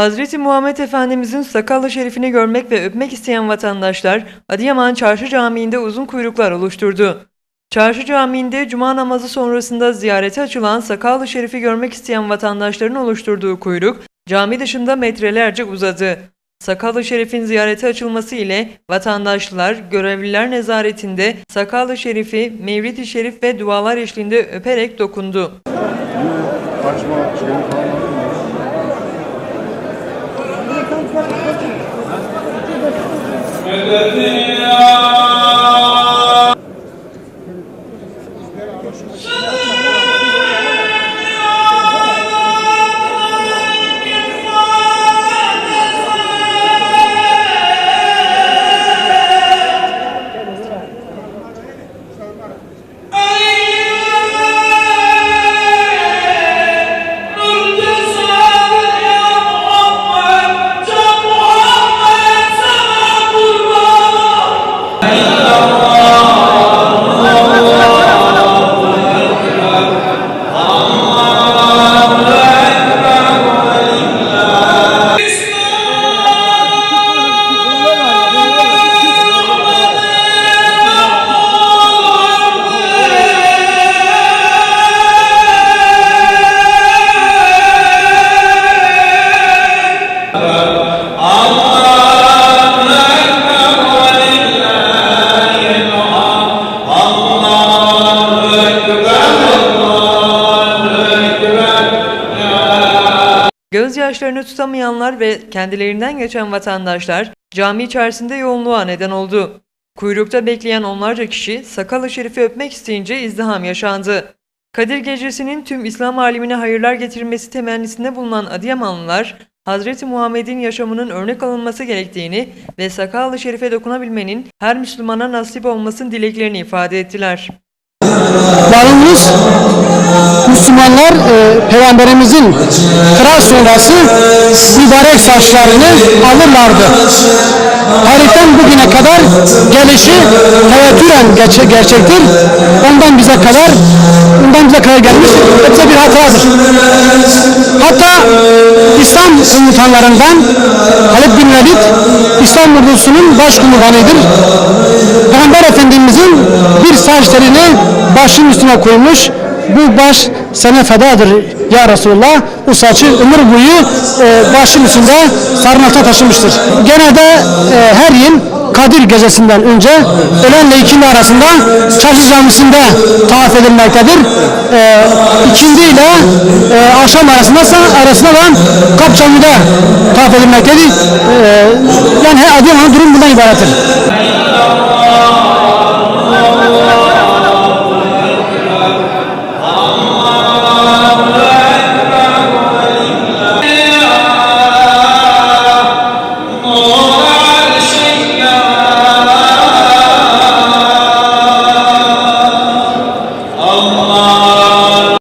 Hazreti Muhammed Efendimizin sakallı şerifini görmek ve öpmek isteyen vatandaşlar Adıyaman Çarşı Camii'nde uzun kuyruklar oluşturdu. Çarşı Camii'nde cuma namazı sonrasında ziyarete açılan sakallı şerifi görmek isteyen vatandaşların oluşturduğu kuyruk cami dışında metrelerce uzadı. Sakallı Şerif'in ziyarete açılması ile vatandaşlar görevliler nezaretinde Sakallı Şerif'i Mevlid-i Şerif ve dualar eşliğinde öperek dokundu. Gözyaşlarını tutamayanlar ve kendilerinden geçen vatandaşlar cami içerisinde yoğunluğa neden oldu. Kuyrukta bekleyen onlarca kişi Sakalı Şerif'i öpmek isteyince izdiham yaşandı. Kadir Gecesi'nin tüm İslam alemine hayırlar getirmesi temennisinde bulunan Adıyamanlılar, Hazreti Muhammed'in yaşamının örnek alınması gerektiğini ve Sakallı Şerif'e dokunabilmenin her Müslümana nasip olmasın dileklerini ifade ettiler. Malumuz Müslümanlar e, Peygamberimizin kıraat sonrası mübarek saçlarını alırlardı. Tarihten bugüne kadar gelişi tevatüren gerçe, gerçektir. Ondan bize kadar ondan bize kadar gelmiş hepsi bir hatıradır. Hatta İslam komutanlarından Halid bin Velid İslam ordusunun başkomutanıdır. Peygamber Efendimizin bir saç telini başın üstüne koymuş. Bu baş sana fedadır ya Resulullah. O saçı ömür boyu e, başın üstünde sarınakta taşımıştır. Gene de e, her yıl Kadir gecesinden önce ölenle ikindi arasında Çarşı Camisi'nde tavaf edilmektedir. E, ikindi ile e, akşam arasında arasında da Kap Camii'de tavaf edilmektedir. E, yani her Adıyaman'ın durum bundan ibarettir.